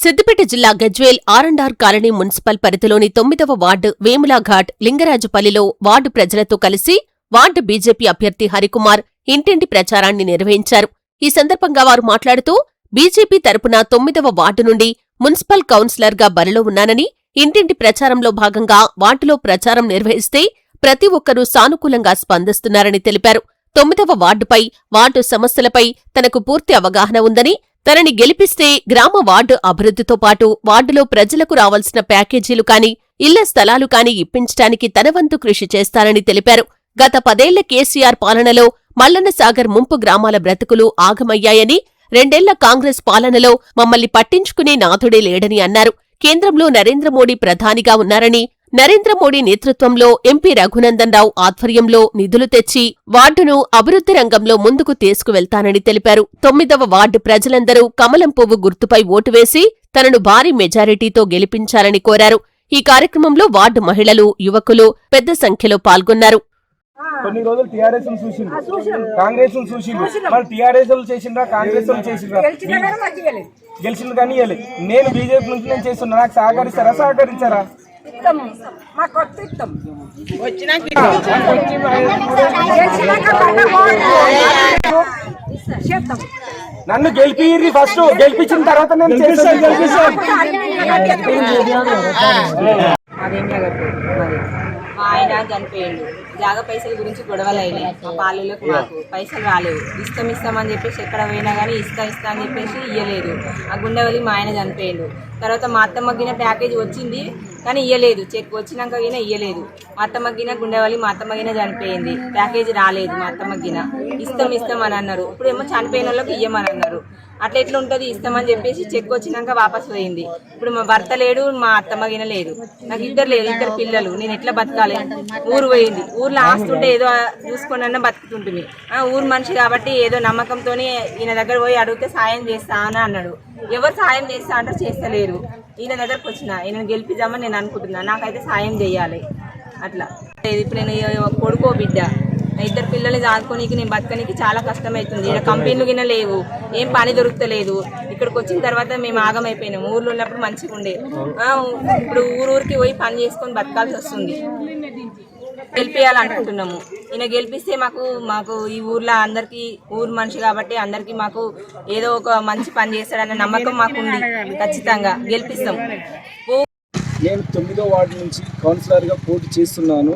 సిద్దిపేట జిల్లా Gajwel ఆర్అండార్ colony municipal పరిధిలోని తొమ్మిదవ వార్డు వేములాఘాట్ లింగరాజుపల్లిలో వార్డు ప్రజలతో కలిసి వార్డు బీజేపీ అభ్యర్థి హరికుమార్ ఇంటింటి ప్రచారాన్ని నిర్వహించారు. ఈ సందర్భంగా వారు మాట్లాడుతూ బీజేపీ తరపున తొమ్మిదవ వార్డు నుండి మున్సిపల్ కౌన్సిలర్గా బరిలో ఉన్నానని ఇంటింటి ప్రచారంలో భాగంగా వార్డులో ప్రచారం నిర్వహిస్తే ప్రతి ఒక్కరూ సానుకూలంగా స్పందిస్తున్నారని తెలిపారు. తొమ్మిదవ వార్డుపై వార్డు సమస్యలపై తనకు పూర్తి అవగాహన ఉందని తనని గెలిపిస్తే గ్రామ వార్డు అభివృద్ధితో పాటు వార్డులో ప్రజలకు రావాల్సిన ప్యాకేజీలు కాని ఇళ్ళ స్థలాలు కాని ఇప్పించడానికి తనవంతు కృషి చేస్తారని తెలిపారు. గత పదేళ్ళ కేసీఆర్ పాలనలో మల్లన్నసాగర్ ముంపు గ్రామాల బ్రతుకులు ఆగమయ్యాయని రెండేళ్ళ కాంగ్రెస్ పాలనలో మమ్మల్ని పట్టించుకునే నాథుడే లేడని అన్నారు. కేంద్రంలో నరేంద్ర మోడీ ప్రధానిగా ఉన్నారని నరేంద్ర మోడీ నేతృత్వంలో ఎంపీ రఘునందన్ రావు ఆధ్వర్యంలో నిధులు తెచ్చి వార్డును అభివృద్ధి రంగంలో ముందుకు తీసుకువెళ్తానని తెలిపారు. తొమ్మిదవ వార్డు ప్రజలందరూ కమలం పువ్వు గుర్తుపై ఓటు వేసి తనను భారీ మెజారిటీతో గెలిపించాలని కోరారు. ఈ కార్యక్రమంలో వార్డు మహిళలు యువకులు పెద్ద సంఖ్యలో పాల్గొన్నారు. కొన్ని రోజులు టిఆర్ఎస్ చూసిండు కాంగ్రెస్ చూసిండు మరి టిఆర్ఎస్ చేసిండ్రా కాంగ్రెస్ చేసిండ్రా? గెలిచింది కానీ నేను బీజేపీ నుంచి నేను చేస్తున్నా. నాకు సహకరిస్తారా? సహకరించారా? ఇస్తాం మాకు కొత్త ఇస్తాం చేస్తాం నన్ను గెలిపి ఫస్ట్ గెలిపించిన తర్వాత నేను చేస్తాను. గెలిపిస్తాను అదేం జరగదు మరి మా ఆయన చనిపోయిండు. జాగ పైసల గురించి గొడవలు అయినాయి. మా పాలెలకు మాకు పైసలు రాలేవు ఇస్తాం ఇస్తామని చెప్పేసి ఎక్కడ పోయినా కానీ ఇస్తా ఇస్తా అని చెప్పేసి ఇయ్యలేదు. ఆ గుండెవలి మా ఆయన చనిపోయిండు. తర్వాత మా అత్తమ్మగిన ప్యాకేజ్ వచ్చింది. కానీ ఇయ్యలేదు. చెక్ వచ్చినాక గిన ఇయ్యలేదు. మా అత్తమ్మగిన గుండెవాలి మా అత్తమ్మగిన చనిపోయింది. ప్యాకేజ్ రాలేదు మా అత్తమ్మగిన ఇస్తాం ఇస్తాం అని అన్నారు. ఇప్పుడు ఏమో చనిపోయిన వాళ్ళకి ఇయ్యమని అన్నారు. అట్లా ఎట్లా ఉంటుంది ఇస్తామని చెప్పేసి చెక్ వచ్చినాక వాపస్ పోయింది. ఇప్పుడు మా భర్త లేడు మా అత్తమ్మగిన లేదు. నాకు ఇద్దరు లేదు ఇద్దరు పిల్లలు. నేను ఎట్లా బతకాలి? ఊరు పోయింది. ఊర్లో ఆస్తుంటే ఏదో చూసుకొని అన్న బతుకుతుంటుంది. ఆ, ఊరు మనిషి కాబట్టి ఏదో నమ్మకంతో ఈయన దగ్గర పోయి అడిగితే సాయం చేస్తా అని అన్నాడు. ఎవరు సాయం చేస్తా అంటే చేస్తలేరు. ఈయన దగ్గరకు వచ్చిన ఈయన గెలిపిద్దామని నేను అనుకుంటున్నా. నాకైతే సాయం చేయాలి. అట్లా. ఇప్పుడు నేను కొడుకో బిడ్డ. ఇద్దరు పిల్లల్ని దాచుకోనికి నేను బతకనికి చాలా కష్టమవుతుంది ఇక్కడ కంపెనీలు గిన లేవు. ఏం పని దొరుకుతలేదు. ఇక్కడికి వచ్చిన తర్వాత మేము ఆగమైపోయినాం. ఊర్లో ఉన్నప్పుడు మంచిగా ఉండే. ఇప్పుడు ఊరు ఊరికి పోయి పని చేసుకొని బతకాల్సి వస్తుంది. గెలిపించాలనుకుంటున్నాము ఈయన గెలిపిస్తే మాకు మాకు ఈ ఊర్లో అందరికీ ఊరు మనిషి కాబట్టి అందరికీ మాకు ఏదో ఒక మంచి పని చేస్తాడన్న నమ్మకం మాకు ఉంది ఖచ్చితంగా గెలిపిస్తాం. నేను తొమ్మిదో వార్డు నుంచి కౌన్సిలర్గా పోటీ చేస్తున్నాను.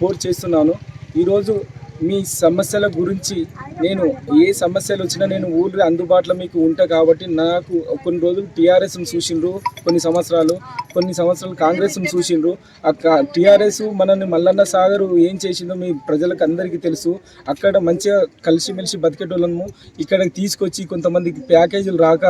పోటీ చేస్తున్నాను. ఈరోజు మీ సమస్యల గురించి నేను ఏ సమస్యలు వచ్చినా నేను ఊళ్ళో అందుబాటులో మీకు ఉంటా కాబట్టి నాకు కొన్ని రోజులు టీఆర్ఎస్ని చూసిండ్రు కొన్ని సంవత్సరాలు కొన్ని సంవత్సరాలు కాంగ్రెస్ని చూసిండ్రు. ఆ టీఆర్ఎస్ మనల్ని మల్లన్న సాగర్ ఏం చేసిందో మీ ప్రజలకు అందరికీ తెలుసు. అక్కడ మంచిగా కలిసిమెలిసి బతికేటోళ్ళము. ఇక్కడికి తీసుకొచ్చి కొంతమందికి ప్యాకేజీలు రాక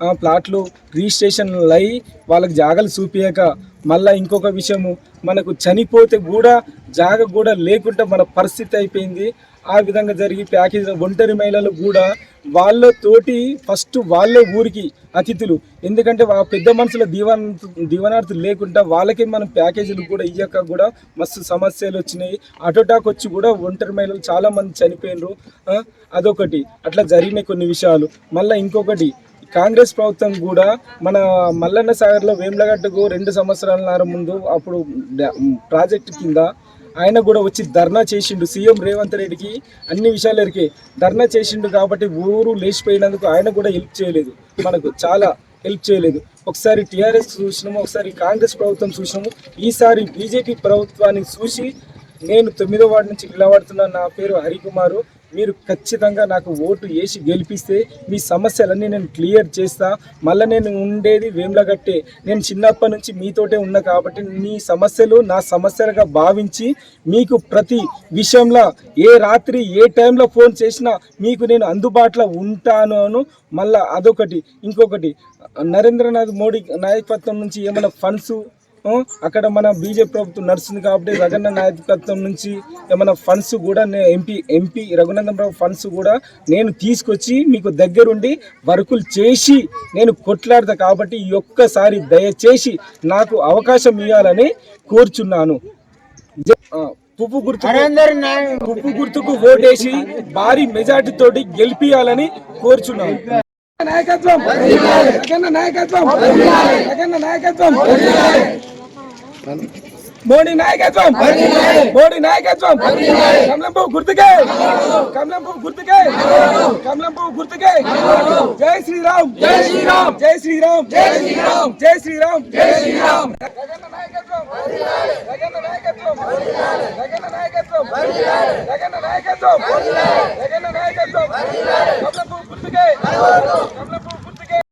ఆ ప్లాట్లు రిజిస్ట్రేషన్లు అయి వాళ్ళకి జాగాలు చూపించక మళ్ళా ఇంకొక విషయము మనకు చనిపోతే కూడా జాగ కూడా లేకుండా మన పరిస్థితి అయిపోయింది. ఆ విధంగా జరిగి ప్యాకేజ్ ఒంటరి మహిళలు కూడా వాళ్ళతోటి ఫస్ట్ వాళ్ళే ఊరికి అతిథులు. ఎందుకంటే ఆ పెద్ద మనుషుల దీవన దీవనార్థులు లేకుండా వాళ్ళకి మనం ప్యాకేజీలు కూడా ఇయ్యక కూడా మస్తు సమస్యలు వచ్చినాయి. అటోటాక్ వచ్చి కూడా ఒంటరి మహిళలు చాలామంది చనిపోయినారు. చనిపోయినరు అదొకటి. అట్లా జరిగినాయి కొన్ని విషయాలు. మళ్ళీ ఇంకొకటి. కాంగ్రెస్ ప్రభుత్వం కూడా మన మల్లన్న సాగర్లో వేములగడ్డకు రెండు సంవత్సరాల ముందు అప్పుడు ప్రాజెక్టు కింద ఆయన కూడా వచ్చి ధర్నా చేసిండు. సీఎం రేవంత్ రెడ్డికి అన్ని విషయాలు ఎరికే ధర్నా చేసిండు కాబట్టి ఊరు లేచిపోయినందుకు ఆయన కూడా హెల్ప్ చేయలేదు. మనకు చాలా హెల్ప్ చేయలేదు. ఒకసారి టీఆర్ఎస్ చూసినాము ఒకసారి కాంగ్రెస్ ప్రభుత్వం చూసినాము. ఈసారి బీజేపీ ప్రభుత్వాన్ని చూసి నేను తొమ్మిదో వార్డు నుంచి నిలబడుతున్నాను నా పేరు హరికుమారు. మీరు ఖచ్చితంగా నాకు ఓటు వేసి గెలిపిస్తే మీ సమస్యలన్నీ నేను క్లియర్ చేస్తా. మళ్ళీ నేను ఉండేది వేమ్లగట్టే నేను చిన్నప్పటి నుంచి మీతోటే ఉన్నా కాబట్టి మీ సమస్యలు నా సమస్యలుగా భావించి మీకు ప్రతి విషయంలో ఏ రాత్రి ఏ టైంలో ఫోన్ చేసినా మీకు నేను అందుబాటులో ఉంటాను అను మళ్ళీ అదొకటి. ఇంకొకటి. నరేంద్రనాథ్ మోడీ నాయకత్వం నుంచి ఏమైనా ఫండ్స్ అక్కడ మన బీజేపీ ప్రభుత్వం నడుస్తుంది కాబట్టి రఘునందన్ నాయకత్వం నుంచి ఏమైనా ఫండ్స్ కూడా నే- MP MP Raghunandan Rao funds కూడా నేను తీసుకొచ్చి మీకు దగ్గరుండి వర్కులు చేసి నేను కొట్లాడతా కాబట్టి ఈ ఒక్కసారి దయచేసి నాకు అవకాశం ఇవ్వాలని కోరుచున్నాను. పువ్వు గుర్తు పువ్వు గుర్తుకు ఓటేసి భారీ మెజార్టీ తోటి గెలిపియాలని కోరుచున్నాను. నాయకత్వం! జగన్న నాయకత్వం! జగన్న నాయకత్వం! మోడీ నాయకత్వం. మోడీ నాయకత్వం. కమలంపు గుర్తుకే. కమలంపు గుర్తుకే. కమలంపు గుర్తుకే. జై శ్రీరామ్. జై శ్రీరామ్. జై శ్రీరామ్. జై శ్రీరామ్. జై శ్రీరామ్. జై శ్రీరామ్. జగన్న నాయకత్వం. జగన్న నాయకత్వం. జగన్న నాయకత్వం. జగన్న నాయకత్వం. జగన్న నాయకత్వం. కమలంపు గుర్తుకే.